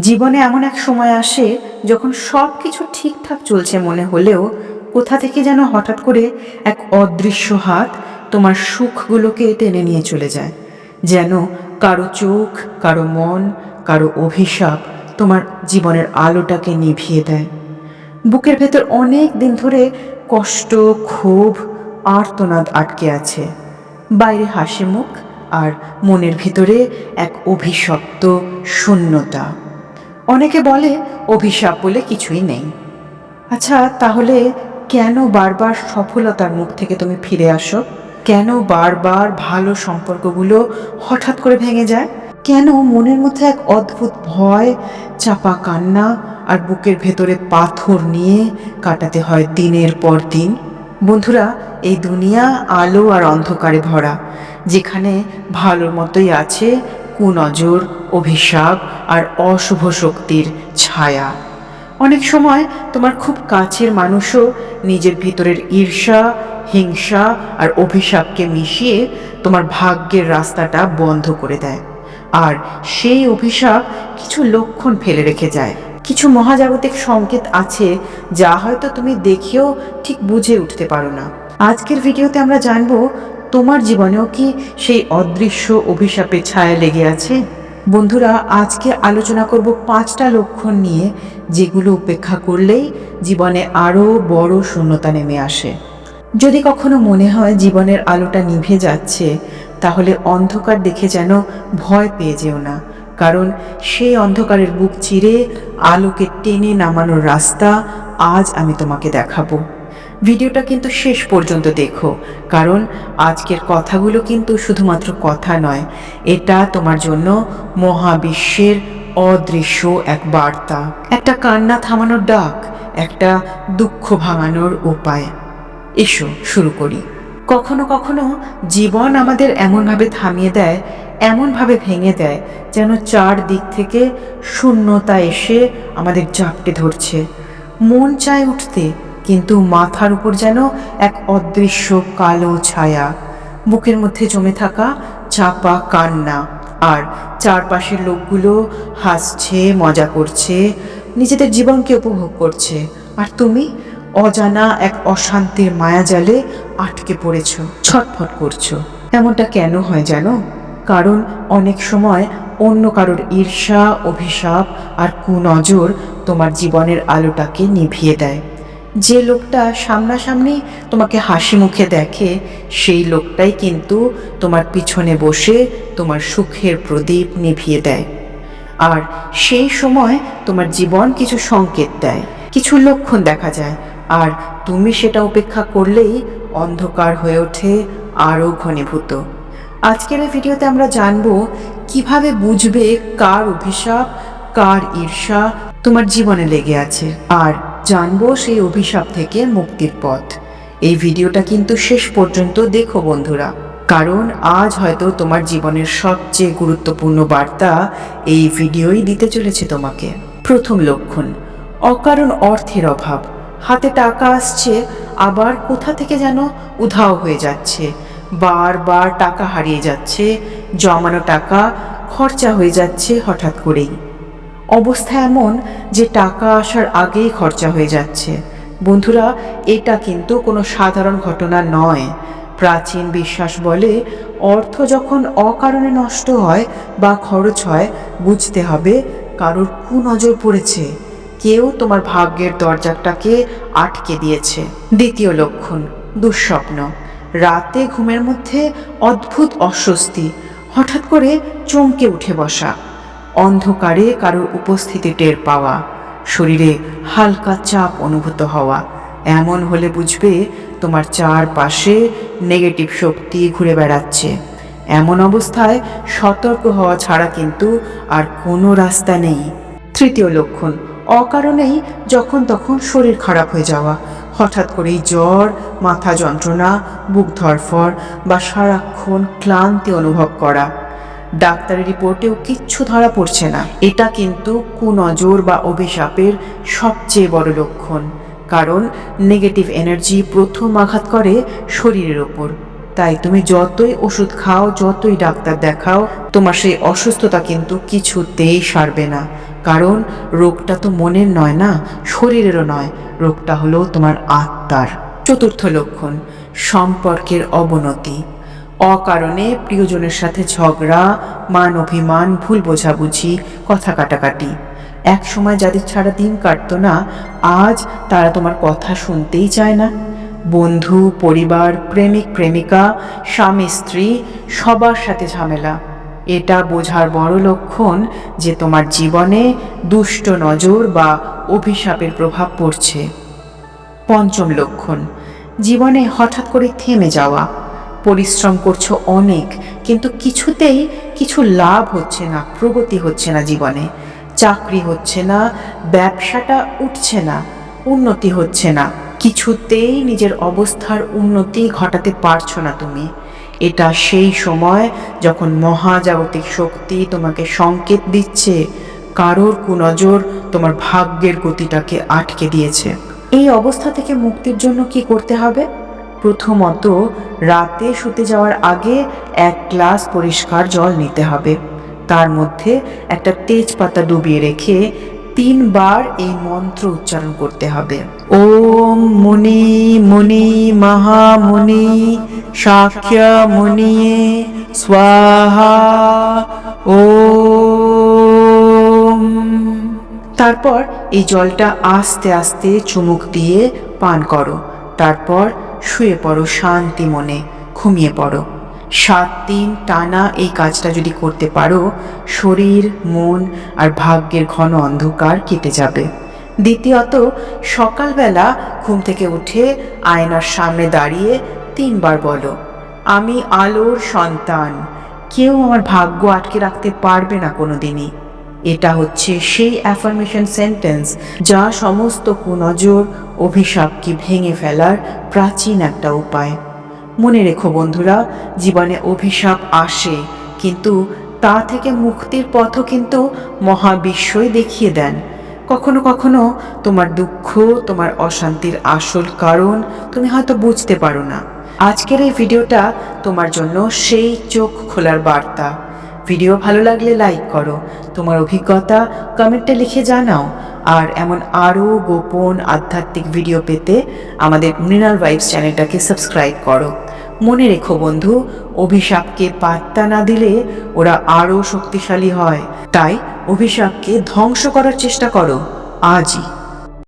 জীবনে এমন এক সময় আসে যখন সব কিছু ঠিকঠাক চলছে মনে হলেও কোথা থেকে যেন হঠাৎ করে এক অদৃশ্য হাত তোমার সুখগুলোকে টেনে নিয়ে চলে যায়। যেন কারও চোখ, কারও মন, কারও অভিশাপ তোমার জীবনের আলোটাকে নিভিয়ে দেয়। বুকের ভেতর অনেক দিন ধরে কষ্ট, ক্ষোভ, আর্তনাদ আটকে আছে। বাইরে হাসি মুখ আর মনের ভিতরে এক অভিশপ্ত শূন্যতা। অনেকে বলে অভিশাপ বলে কিছুই নেই। আচ্ছা তাহলে কেন বারবার সফলতার মুখ থেকে তুমি ফিরে আসো? কেন বারবার ভালো সম্পর্কগুলো হঠাৎ করে ভেঙে যায়? কেন মনের মধ্যে এক অদ্ভুত ভয়, চাপা কান্না আর বুকের ভেতরে পাথর নিয়ে কাটাতে হয় দিনের পর দিন? বন্ধুরা, এই দুনিয়া আলো আর অন্ধকারে ভরা, যেখানে ভালোর মতোই আছে কুনজর, অভিশাপ আর অশুভ শক্তির ছায়া। অনেক সময় তোমার খুব কাছের মানুষও নিজের ভিতরের ঈর্ষা, হিংসা আর অভিশাপকে মিশিয়ে তোমার ভাগ্যের রাস্তাটা বন্ধ করে দেয়। আর সেই অভিশাপ কিছু লক্ষণ ফেলে রেখে যায়। কিছু মহাজাগতিক সংকেত আছে যা হয়তো তুমি দেখেও ঠিক বুঝে উঠতে পারো না। আজকের ভিডিওতে আমরা জানব তোমার জীবনেও কি সেই অদৃশ্য অভিশাপের ছায়া লেগে আছে? বন্ধুরা, আজকে আলোচনা করব পাঁচটা লক্ষণ নিয়ে, যেগুলো উপেক্ষা করলেই জীবনে আরও বড় শূন্যতা নেমে আসে। যদি কখনো মনে হয় জীবনের আলোটা নিভে যাচ্ছে, তাহলে অন্ধকার দেখে যেন ভয় পেয়ে যেও না। কারণ সেই অন্ধকারের বুক চিরে আলোকে টেনে নামানোর রাস্তা আজ আমি তোমাকে দেখাবো। ভিডিওটা কিন্তু শেষ পর্যন্ত দেখো, কারণ আজকের কথাগুলো কিন্তু শুধুমাত্র কথা নয়। এটা তোমার জন্য মহাবিশ্বের অদৃশ্য এক বার্তা। একটা কান্না থামানোর ডাক, একটা দুঃখ ভাঙানোর উপায়। এসো, শুরু করি। কখনো কখনো জীবন আমাদের এমনভাবে থামিয়ে দেয়, এমনভাবে ভেঙে দেয়, যেন চার দিক থেকে শূন্যতা এসে আমাদের জাপটে ধরছে। মন চায় উঠতে কিন্তু মাথার উপর যেন এক অদৃশ্য কালো ছায়া। বুকের মধ্যে জমে থাকা চাপা কান্না আর চারপাশের লোকগুলো হাসছে, মজা করছে, নিজেদের জীবনকে উপভোগ করছে। আর তুমি অজানা এক অশান্তির মায়াজালে আটকে পড়েছ, ছটফট করছ। এমনটা কেন হয় জানো? কারণ অনেক সময় অন্য কারোর ঈর্ষা, অভিশাপ আর কুনজর তোমার জীবনের আলোটাকে নিভিয়ে দেয়। যে লোকটা সামনাসামনি তোমাকে হাসি মুখে দেখে, সেই লোকটাই কিন্তু তোমার পিছনে বসে তোমার সুখের প্রদীপ নিভিয়ে দেয়। আর সেই সময় তোমার জীবন কিছু সংকেত দেয়, কিছু লক্ষণ দেখা যায়। আর তুমি সেটা উপেক্ষা করলেই অন্ধকার হয়ে ওঠে, আরও ঘনীভূত। আজকের এই ভিডিওতে আমরা জানব কীভাবে বুঝবে কার অভিশাপ, কার ঈর্ষা তোমার জীবনে লেগে আছে। আর জানব সেই অভিশাপ থেকে মুক্তির পথ। এই ভিডিওটা কিন্তু শেষ পর্যন্ত দেখো বন্ধুরা। কারণ আজ হয়তো তোমার জীবনের সবচেয়ে গুরুত্বপূর্ণ বার্তা এই ভিডিওই দিতে চলেছে তোমাকে। প্রথম লক্ষণ, অকারণ অর্থের অভাব। হাতে টাকা আসছে, আবার কোথা থেকে যেন উধাও হয়ে যাচ্ছে। বারবার টাকা হারিয়ে যাচ্ছে, জমানো টাকা খরচা হয়ে যাচ্ছে হঠাৎ করেই। অবস্থা এমন যে টাকা আসার আগেই খরচা হয়ে যাচ্ছে। বন্ধুরা, এটা কিন্তু কোনো সাধারণ ঘটনা নয়। প্রাচীন বিশ্বাস বলে অর্থ যখন অকারণে নষ্ট হয় বা খরচ হয়, বুঝতে হবে কারোর কুনজর পড়েছে। কেউ তোমার ভাগ্যের দরজাটাকে আটকে দিয়েছে। দ্বিতীয় লক্ষণ, দুঃস্বপ্ন। রাতে ঘুমের মধ্যে অদ্ভুত অস্বস্তি। হঠাৎ করে চমকে উঠে বসা। অন্ধকারে কারোর উপস্থিতি টের পাওয়া, শরীরে হালকা চাপ অনুভূত হওয়া। এমন হলে বুঝবে তোমার চারপাশে নেগেটিভ শক্তি ঘুরে বেড়াচ্ছে। এমন অবস্থায় সতর্ক হওয়া ছাড়া কিন্তু আর কোনো রাস্তা নেই। তৃতীয় লক্ষণ, অকারণেই যখন তখন শরীর খারাপ হয়ে যাওয়া। হঠাৎ করেই জ্বর, মাথা যন্ত্রণা, বুক ধরফর বা সারাক্ষণ ক্লান্তি অনুভব করা। ডাক্তারের রিপোর্টেও কিচ্ছু ধরা পড়ছে না। এটা কিন্তু কুনজর বা অভিশাপের সবচেয়ে বড় লক্ষণ, কারণ নেগেটিভ এনার্জি প্রথম আঘাত করে শরীরের ওপর। তাই তুমি যতই ওষুধ খাও, যতই ডাক্তার দেখাও, তোমার সেই অসুস্থতা কিন্তু কিছুতেই সারবে না। কারণ রোগটা তো মনের নয় না, শরীরেরও নয়। রোগটা হলো তোমার আত্মার। চতুর্থ লক্ষণ, সম্পর্কের অবনতি। অকারণে প্রিয়জনের সাথে ঝগড়া, মান অভিমান, ভুল বোঝাবুঝি, কথা কাটাকাটি। এক সময় যাদের ছাড়া দিন কাটতো না, আজ তারা তোমার কথা শুনতেই চায় না। বন্ধু, পরিবার, প্রেমিক, প্রেমিকা, স্বামী, স্ত্রী, সবার সাথে ঝামেলা। এটা বোঝার বড় লক্ষণ যে তোমার জীবনে দুষ্ট নজর বা অভিশাপের প্রভাব পড়ছে। পঞ্চম লক্ষণ, জীবনে হঠাৎ করে থেমে যাওয়া। পরিশ্রম করছ অনেক, কিন্তু কিছুতেই কিছু লাভ হচ্ছে না, প্রগতি হচ্ছে না জীবনে। চাকরি হচ্ছে না, ব্যবসাটা উঠছে না, উন্নতি হচ্ছে না। কিছুতেই নিজের অবস্থার উন্নতি ঘটাতে পারছ না তুমি। এটা সেই সময় যখন মহাজাগতিক শক্তি তোমাকে সংকেত দিচ্ছে, কারোর কুনজর তোমার ভাগ্যের গতিটাকে আটকে দিয়েছে। এই অবস্থা থেকে মুক্তির জন্য কি করতে হবে? প্রথমত, রাতে শুতে যাওয়ার আগে এক গ্লাস পরিষ্কার জল নিতে হবে। তার মধ্যে একটা তেজপাতা ডুবিয়ে রেখে তিনবার এই মন্ত্র উচ্চারণ করতে হবে। ওম মুনি মুনি, মহামুনি, সাক্ষ্য মুনিয়ে, স্বাহা, ওম। তারপর এই জলটা আস্তে আস্তে চুমুক দিয়ে পান করো। তারপর শুয়ে পড়ো শান্তি মনে, ঘুমিয়ে পড়ো। সাত দিন টানা এই কাজটা যদি করতে পারো, শরীর, মন আর ভাগ্যের ঘন অন্ধকার কেটে যাবে। দ্বিতীয়ত, সকালবেলা ঘুম থেকে উঠে আয়নার সামনে দাঁড়িয়ে তিনবার বলো, আমি আলোর সন্তান। কেউ আমার ভাগ্য আটকে রাখতে পারবে না কোনো দিনই এটা হচ্ছে সেই অ্যাফার্মেশন সেন্টেন্স যা সমস্ত কুনজর, অভিশাপকে ভেঙে ফেলার প্রাচীন একটা উপায়। মনে রেখো বন্ধুরা, জীবনে অভিশাপ আসে, কিন্তু তা থেকে মুক্তির পথও কিন্তু মহাবিশ্বই দেখিয়ে দেন। কখনো কখনো তোমার দুঃখ, তোমার অশান্তির আসল কারণ তুমি হয়তো বুঝতে পারো না। আজকের এই ভিডিওটা তোমার জন্য সেই চোখ খোলার বার্তা। ভিডিও ভালো লাগলে লাইক করো। তোমার অভিজ্ঞতা কমেন্টে লিখে জানাও। আর এমন আরও গোপন আধ্যাত্মিক ভিডিও পেতে আমাদের মৃণাল ভাইবস চ্যানেলটাকে সাবস্ক্রাইব করো। মনে রেখো বন্ধু, অভিশাপকে পাত্তা না দিলে ওরা আরও শক্তিশালী হয়। তাই অভিশাপকে ধ্বংস করার চেষ্টা করো। আজই।